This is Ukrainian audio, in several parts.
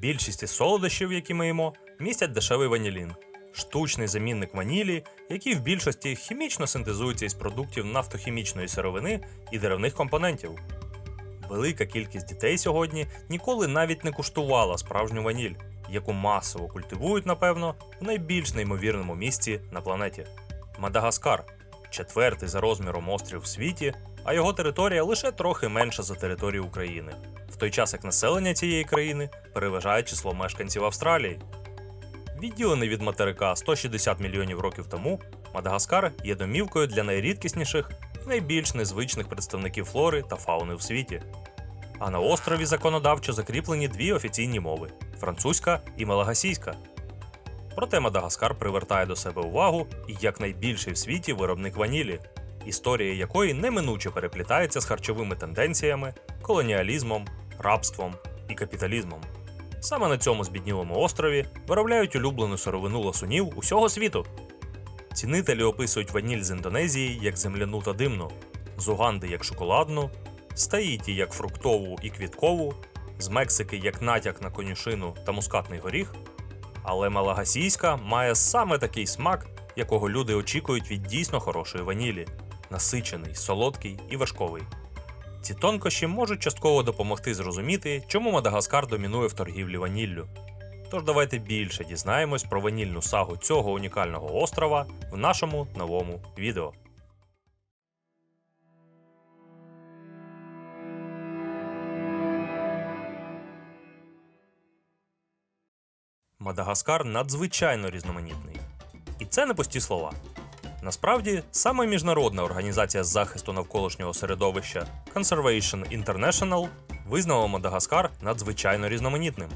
Більшість солодощів, які ми їмо, містять дешевий ванілін, штучний замінник ванілі, який в більшості хімічно синтезується із продуктів нафтохімічної сировини і деревних компонентів. Велика кількість дітей сьогодні ніколи навіть не куштувала справжню ваніль, яку масово культивують, напевно, в найбільш неймовірному місці на планеті Мадагаскар, четвертий за розміром острів в світі, а його територія лише трохи менша за територію України, в той час як населення цієї країни переважає число мешканців Австралії. Відділений від материка 160 мільйонів років тому, Мадагаскар є домівкою для найрідкісніших і найбільш незвичних представників флори та фауни в світі. А на острові законодавчо закріплені дві офіційні мови французька і малагасійська. Проте Мадагаскар привертає до себе увагу і як найбільший в світі виробник ванілі, історія якої неминуче переплітається з харчовими тенденціями, колоніалізмом, рабством і капіталізмом. Саме на цьому збіднілому острові виробляють улюблену сировину ласунів усього світу. Цінителі описують ваніль з Індонезії як земляну та димну, з Уганди як шоколадну, з Таїті як фруктову і квіткову, з Мексики як натяк на конюшину та мускатний горіх. Але малагасійська має саме такий смак, якого люди очікують від дійсно хорошої ванілі насичений, солодкий і важковий. Ці тонкощі можуть частково допомогти зрозуміти, чому Мадагаскар домінує в торгівлі ваніллю. Тож давайте більше дізнаємось про ванільну сагу цього унікального острова в нашому новому відео. Мадагаскар надзвичайно різноманітний. І це не пусті слова. Насправді, саме міжнародна організація з захисту навколишнього середовища Conservation International визнала Мадагаскар надзвичайно різноманітним.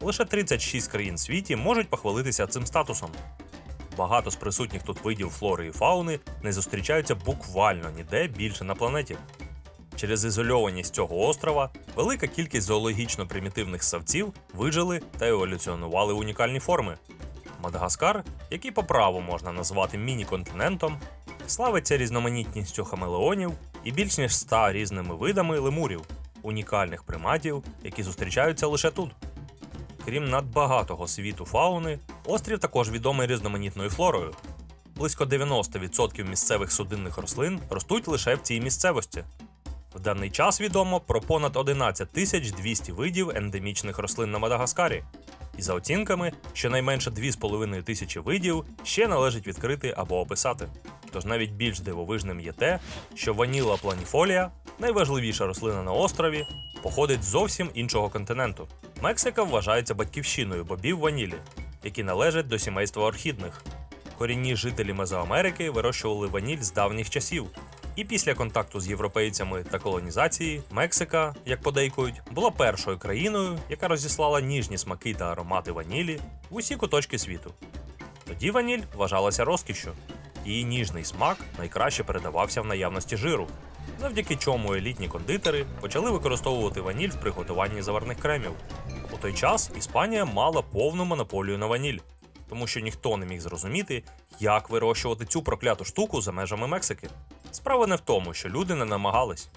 Лише 36 країн в світі можуть похвалитися цим статусом. Багато з присутніх тут видів флори і фауни не зустрічаються буквально ніде більше на планеті. Через ізольованість цього острова велика кількість зоологічно примітивних ссавців вижили та еволюціонували унікальні форми. Мадагаскар, який по праву можна назвати міні-континентом, славиться різноманітністю хамелеонів і більш ніж 100 різними видами лемурів, унікальних приматів, які зустрічаються лише тут. Крім надбагатого світу фауни, острів також відомий різноманітною флорою. Близько 90% місцевих судинних рослин ростуть лише в цій місцевості. В даний час відомо про понад 11 тисяч 200 видів ендемічних рослин на Мадагаскарі. І за оцінками, щонайменше 2,5 тисячі видів ще належить відкрити або описати. Тож навіть більш дивовижним є те, що ваніла планіфолія, найважливіша рослина на острові, походить з зовсім іншого континенту. Мексика вважається батьківщиною бобів ванілі, які належать до сімейства орхідних. Корінні жителі Мезоамерики вирощували ваніль з давніх часів. І після контакту з європейцями та колонізації Мексика, як подейкують, була першою країною, яка розіслала ніжні смаки та аромати ванілі в усі куточки світу. Тоді ваніль вважалася розкішшю. Її ніжний смак найкраще передавався в наявності жиру, завдяки чому елітні кондитери почали використовувати ваніль в приготуванні заварних кремів. У той час Іспанія мала повну монополію на ваніль, тому що ніхто не міг зрозуміти, як вирощувати цю прокляту штуку за межами Мексики. Справа не в тому, що люди не намагались.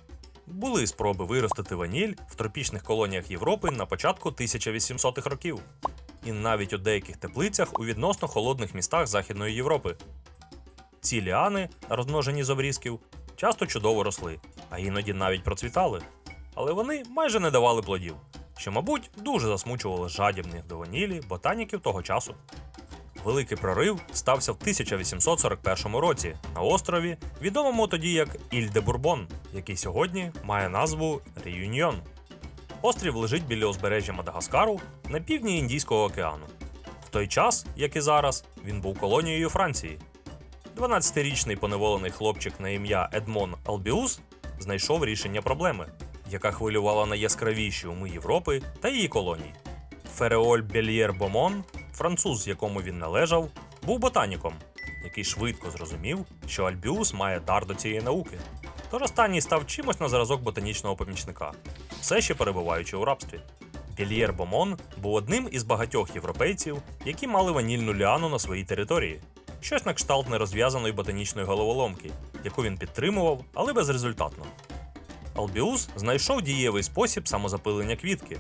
Були спроби виростити ваніль в тропічних колоніях Європи на початку 1800-х років, і навіть у деяких теплицях у відносно холодних містах Західної Європи. Ці ліани, розмножені з обрізків, часто чудово росли, а іноді навіть процвітали. Але вони майже не давали плодів, що, мабуть, дуже засмучувало жадібних до ванілі ботаніків того часу. Великий прорив стався в 1841 році на острові, відомому тоді як Іль де Бурбон, який сьогодні має назву Реюньйон. Острів лежить біля узбережжя Мадагаскару на півдні Індійського океану. В той час, як і зараз, він був колонією Франції. 12-річний поневолений хлопчик на ім'я Едмон Албіус знайшов рішення проблеми, яка хвилювала найяскравіші уми Європи та її колоній. Фереоль Бельєр Бомон, француз, якому він належав, був ботаніком, який швидко зрозумів, що Альбіус має дар до цієї науки. Тож останній став чимось на зразок ботанічного помічника, все ще перебуваючи у рабстві. Бельєр Бомон був одним із багатьох європейців, які мали ванільну ліану на своїй території, щось на кшталт нерозв'язаної ботанічної головоломки, яку він підтримував, але безрезультатно. Албіус знайшов дієвий спосіб самозапилення квітки.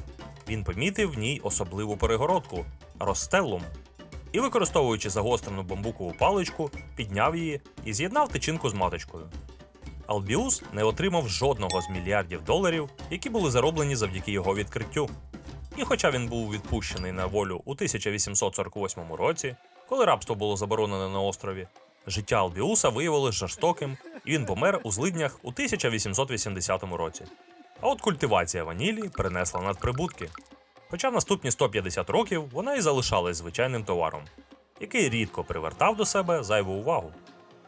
він помітив в ній особливу перегородку розстеллум. І, використовуючи загострену бамбукову паличку, підняв її і з'єднав тичинку з маточкою. Албіус не отримав жодного з мільярдів доларів, які були зароблені завдяки його відкриттю. І хоча він був відпущений на волю у 1848 році, коли рабство було заборонене на острові, життя Албіуса виявилось жорстоким, і він помер у злиднях у 1880 році. А от культивація ванілі принесла надприбутки. Хоча в наступні 150 років вона і залишалась звичайним товаром, який рідко привертав до себе зайву увагу.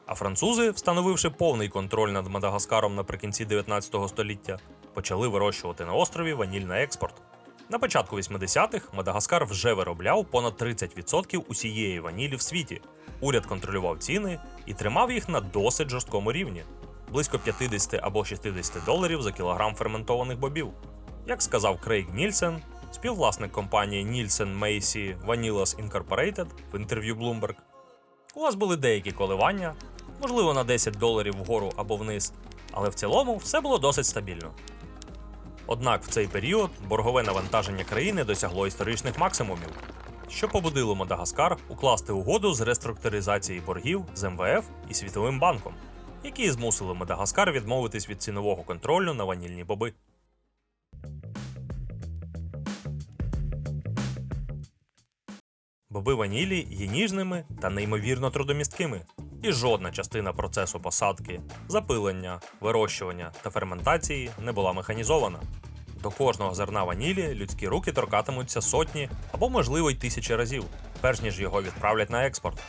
А французи, встановивши повний контроль над Мадагаскаром наприкінці 19 століття, почали вирощувати на острові ваніль на експорт. На початку 80-х Мадагаскар вже виробляв понад 30% усієї ванілі в світі. Уряд контролював ціни і тримав їх на досить жорсткому рівні близько 50 або 60 доларів за кілограм ферментованих бобів. Як сказав Крейг Нільсен, співвласник компанії Nielsen Macy Vanillas Incorporated в інтерв'ю Bloomberg, у вас були деякі коливання, можливо на 10 доларів вгору або вниз, але в цілому все було досить стабільно. Однак в цей період боргове навантаження країни досягло історичних максимумів, що побудило Мадагаскар укласти угоду з реструктуризації боргів з МВФ і Світовим банком, які змусили Мадагаскар відмовитись від цінового контролю на ванільні боби. Боби ванілі є ніжними та неймовірно трудомісткими, і жодна частина процесу посадки, запилення, вирощування та ферментації не була механізована. До кожного зерна ванілі людські руки торкатимуться сотні або, можливо, й тисячі разів, перш ніж його відправлять на експорт.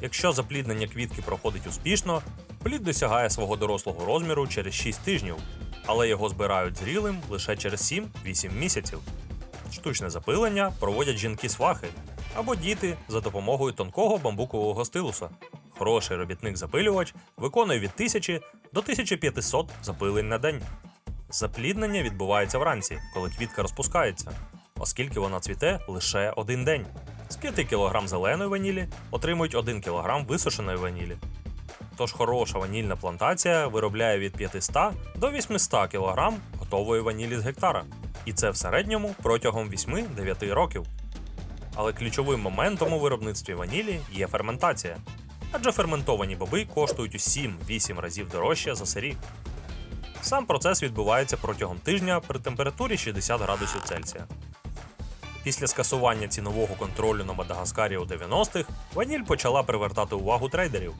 Якщо запліднення квітки проходить успішно, плід досягає свого дорослого розміру через 6 тижнів, але його збирають зрілим лише через 7-8 місяців. Штучне запилення проводять жінки-свахи або діти за допомогою тонкого бамбукового стилуса. Хороший робітник-запилювач виконує від 1000 до 1500 запилень на день. Запліднення відбувається вранці, коли квітка розпускається, оскільки вона цвіте лише один день. З 5 кг зеленої ванілі отримують 1 кг висушеної ванілі. Тож хороша ванільна плантація виробляє від 500 до 800 кг готової ванілі з гектара. І це в середньому протягом 8-9 років. Але ключовим моментом у виробництві ванілі є ферментація. Адже ферментовані боби коштують у 7-8 разів дорожче за сирі. Сам процес відбувається протягом тижня при температурі 60 градусів Цельсія. Після скасування цінового контролю на Мадагаскарі у 90-х ваніль почала привертати увагу трейдерів.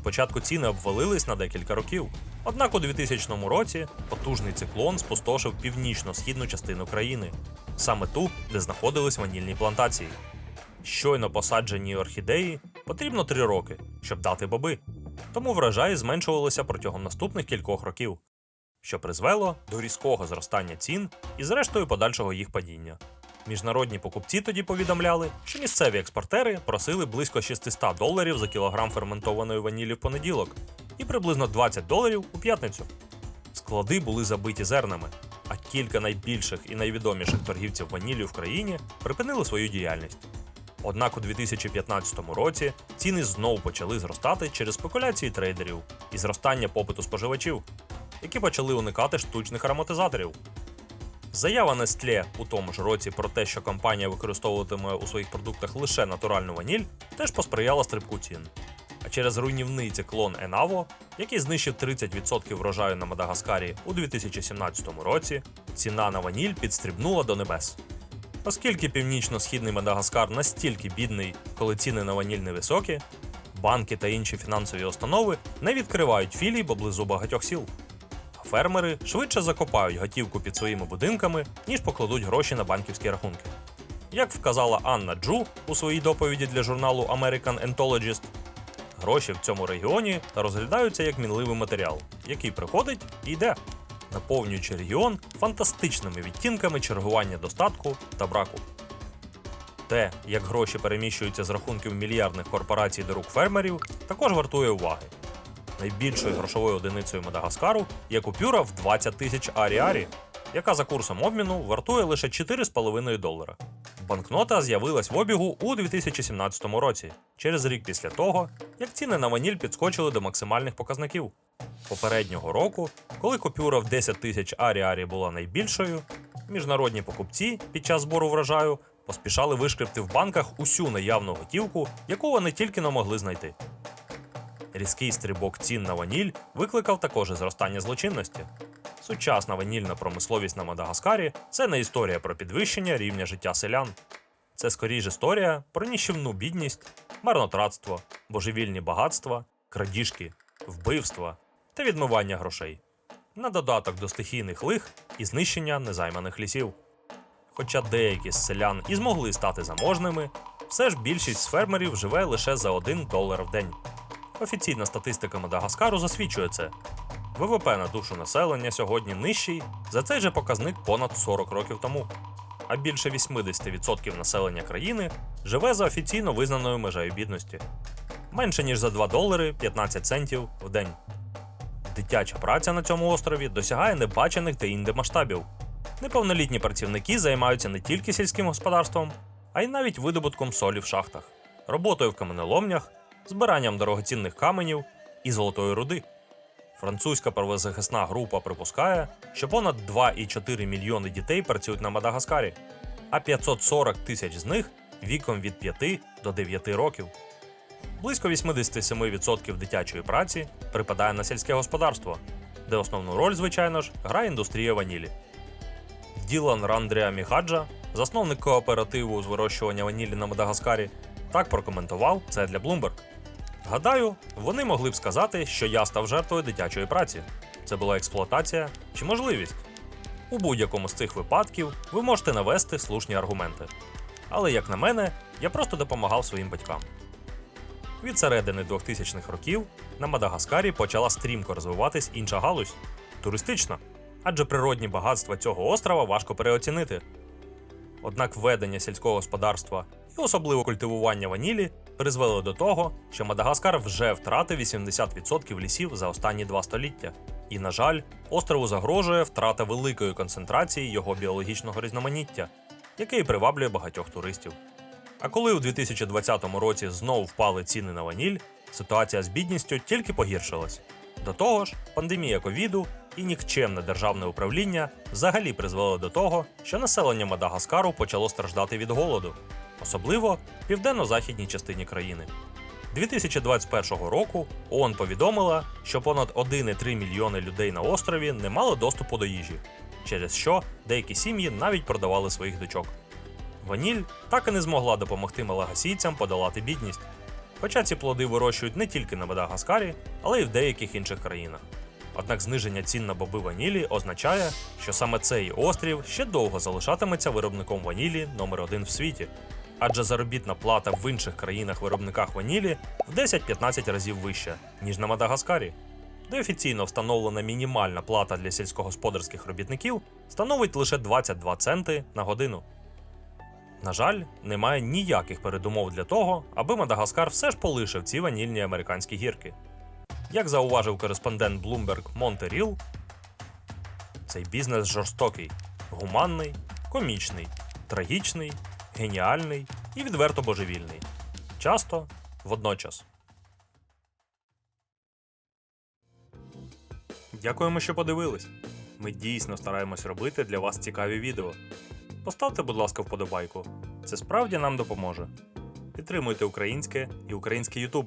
Спочатку ціни обвалились на декілька років. Однак у 2000 році потужний циклон спустошив північно-східну частину країни, саме ту, де знаходились ванільні плантації. Щойно посаджені орхідеї потрібно 3 роки, щоб дати боби, тому врожаї зменшувалися протягом наступних кількох років, що призвело до різкого зростання цін і, зрештою, подальшого їх падіння. Міжнародні покупці тоді повідомляли, що місцеві експортери просили близько 600 доларів за кілограм ферментованої ванілі в понеділок і приблизно 20 доларів у п'ятницю. Склади були забиті зернами, а кілька найбільших і найвідоміших торгівців ваніллю в країні припинили свою діяльність. Однак у 2015 році ціни знов почали зростати через спекуляції трейдерів і зростання попиту споживачів, які почали уникати штучних ароматизаторів. Заява Nestlé у тому ж році про те, що компанія використовуватиме у своїх продуктах лише натуральну ваніль, теж посприяла стрибку цін. А через руйнівний циклон Енаво, який знищив 30% врожаю на Мадагаскарі у 2017 році, ціна на ваніль підстрибнула до небес. Оскільки північно-східний Мадагаскар настільки бідний, коли ціни на ваніль невисокі, банки та інші фінансові установи не відкривають філій поблизу багатьох сіл. А фермери швидше закопають готівку під своїми будинками, ніж покладуть гроші на банківські рахунки. Як вказала Анна Джу у своїй доповіді для журналу American Entologist, гроші в цьому регіоні розглядаються як мінливий матеріал, який приходить і йде, наповнюючи регіон фантастичними відтінками чергування достатку та браку. Те, як гроші переміщуються з рахунків мільярдних корпорацій до рук фермерів, також вартує уваги. Найбільшою грошовою одиницею Мадагаскару є купюра в 20 тисяч арі-арі, яка за курсом обміну вартує лише 4,5 долара. Банкнота з'явилась в обігу у 2017 році, через рік після того, як ціни на ваніль підскочили до максимальних показників. Попереднього року, коли купюра в 10 тисяч аріарі була найбільшою, міжнародні покупці під час збору врожаю поспішали вишкребти в банках усю наявну готівку, яку вони тільки не могли знайти. Різкий стрибок цін на ваніль викликав також зростання злочинності. Сучасна ванільна промисловість на Мадагаскарі це не історія про підвищення рівня життя селян. Це скоріш історія про ніщівну бідність, марнотратство, божевільні багатства, крадіжки, вбивства та відмивання грошей. На додаток до стихійних лих і знищення незайманих лісів. Хоча деякі з селян і змогли стати заможними, все ж більшість з фермерів живе лише за 1 долар в день. Офіційна статистика Мадагаскару засвідчує це. ВВП на душу населення сьогодні нижчий за цей же показник понад 40 років тому. А більше 80% населення країни живе за офіційно визнаною межею бідності. Менше ніж за 2 долари 15 центів в день. Дитяча праця на цьому острові досягає небачених де інде масштабів. Неповнолітні працівники займаються не тільки сільським господарством, а й навіть видобутком солі в шахтах, роботою в каменоломнях, збиранням дорогоцінних каменів і золотої руди. Французька правозахисна група припускає, що понад 2,4 мільйони дітей працюють на Мадагаскарі, а 540 тисяч з них віком від 5 до 9 років. Близько 87% дитячої праці припадає на сільське господарство, де основну роль, звичайно ж, грає індустрія ванілі. Ділан Рандріа Міхаджа, засновник кооперативу з вирощування ванілі на Мадагаскарі, так прокоментував це для Bloomberg. Гадаю, вони могли б сказати, що я став жертвою дитячої праці. Це була експлуатація чи можливість. У будь-якому з цих випадків ви можете навести слушні аргументи. Але, як на мене, я просто допомагав своїм батькам. Від середини 2000-х років на Мадагаскарі почала стрімко розвиватись інша галузь туристична, адже природні багатства цього острова важко переоцінити. Однак введення сільського господарства і особливо культивування ванілі призвели до того, що Мадагаскар вже втратив 80% лісів за останні два століття. І, на жаль, острову загрожує втрата великої концентрації його біологічного різноманіття, яке і приваблює багатьох туристів. А коли у 2020 році знову впали ціни на ваніль, ситуація з бідністю тільки погіршилась. До того ж, пандемія ковіду і нікчемне державне управління взагалі призвели до того, що населення Мадагаскару почало страждати від голоду, особливо в південно-західній частині країни. 2021 року ООН повідомила, що понад 1,3 мільйони людей на острові не мали доступу до їжі, через що деякі сім'ї навіть продавали своїх дочок. Ваніль так і не змогла допомогти малагасійцям подолати бідність. Хоча ці плоди вирощують не тільки на Мадагаскарі, але й в деяких інших країнах. Однак зниження цін на боби ванілі означає, що саме цей острів ще довго залишатиметься виробником ванілі номер один в світі, адже заробітна плата в інших країнах-виробниках ванілі в 10-15 разів вища, ніж на Мадагаскарі, де офіційно встановлена мінімальна плата для сільськогосподарських робітників становить лише 22 центи на годину. На жаль, немає ніяких передумов для того, аби Мадагаскар все ж полишив ці ванільні американські гірки. Як зауважив кореспондент Bloomberg Монте Ріл, цей бізнес жорстокий, гуманний, комічний, трагічний, геніальний і відверто божевільний. Часто водночас. Дякуємо, що подивились. Ми дійсно стараємось робити для вас цікаві відео. Поставте, будь ласка, вподобайку. Це справді нам допоможе. Підтримуйте українське і український YouTube.